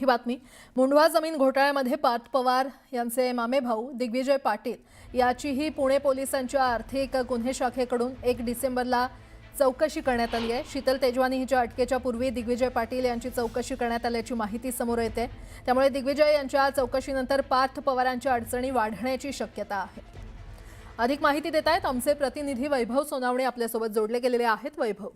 ही बातमी. मुंढवा जमीन घोटाळ्यामध्ये पार्थ पवार यांचे मामे भाऊ दिग्विजय पाटील याचीही पुणे पोलिसांच्या आर्थिक गुन्हे शाखेकडून एक डिसेंबरला चौकशी करण्यात आली आहे. शीतल तेजवानी हिच्या अटकेच्या पूर्वी दिग्विजय पाटील यांची चौकशी करण्यात आल्याची माहिती समोर येते. त्यामुळे दिग्विजय यांच्या चौकशीनंतर पार्थ पवारांच्या अडचणी वाढण्याची शक्यता आहे. अधिक माहिती देत आहेत आमचे प्रतिनिधी वैभव सोनावणे आपल्यासोबत जोडले गेलेले आहेत. वैभव.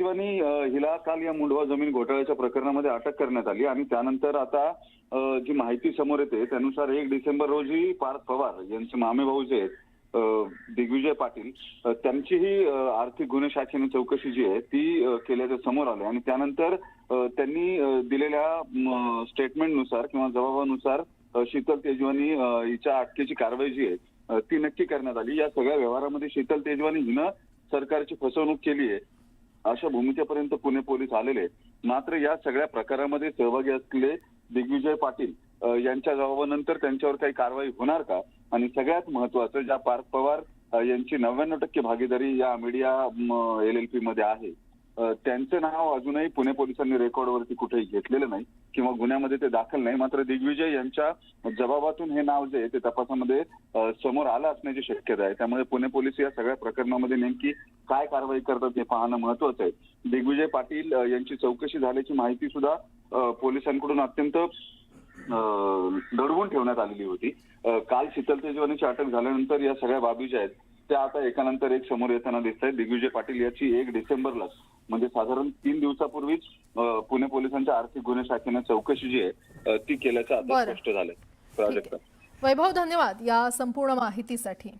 तेजवानी हिला काल या मुंडवा जमीन घोटाळ्याच्या प्रकरणामध्ये अटक करण्यात आली आणि त्यानंतर आता जी माहिती समोर येते त्यानुसार एक डिसेंबर रोजी पार्थ पवार यांचे मामे भाऊ जे आहेत दिग्विजय पाटील त्यांचीही आर्थिक गुन्हे शाखेने चौकशी जी आहे ती केल्याचं समोर आलं आणि त्यानंतर त्यांनी दिलेल्या स्टेटमेंटनुसार किंवा जबाबानुसार शीतल तेजवानी हिच्या अटकेची कारवाई जी आहे ती नक्की करण्यात आली. या सगळ्या व्यवहारामध्ये शीतल तेजवानी हिनं सरकारची फसवणूक केली आहे. अशा भूमिकेपर्यंत पुणे पोलीस आलेले मात्र या सगळ्या प्रकारामध्ये सहभागी असलेले दिग्विजय पाटील यांच्या जबाबानंतर त्यांच्यावर काही कारवाई होणार का? आणि सगळ्यात महत्वाचं ज्या पार्थ पवार यांची नव्याण्णव टक्के भागीदारी या मीडिया एल एल पी मध्ये आहे त्यांचं नाव अजूनही पुणे पोलिसांनी रेकॉर्डवरती कुठेही घेतलेलं नाही किंवा गुन्ह्यामध्ये ते दाखल नाही. मात्र दिग्विजय यांच्या जबाबातून हे नाव जे आहे ते तपासामध्ये समोर आलं असण्याची शक्यता आहे. त्यामुळे पुणे पोलीस या सगळ्या प्रकरणामध्ये नेमकी काय कारवाई करतात हे पाहणं महत्वाचं आहे. दिग्विजय पाटील यांची चौकशी झाल्याची माहिती सुद्धा पोलिसांकडून अत्यंत दडवून ठेवण्यात आलेली होती. काल शीतल तेजवानीची अटक झाल्यानंतर या सगळ्या बाबी ज्या आहेत त्या आता एकानंतर एक समोर येताना दिसत आहेत दिग्विजय पाटील याची एक डिसेंबरला म्हणजे साधारण तीन दिवसापूर्वीच पुणे पोलिसांच्या आर्थिक गुन्हे शाखेने चौकशी जी आहे ती केल्याचं आता. स्पष्ट झालंय. प्राजक्ता. वैभव धन्यवाद या संपूर्ण माहितीसाठी.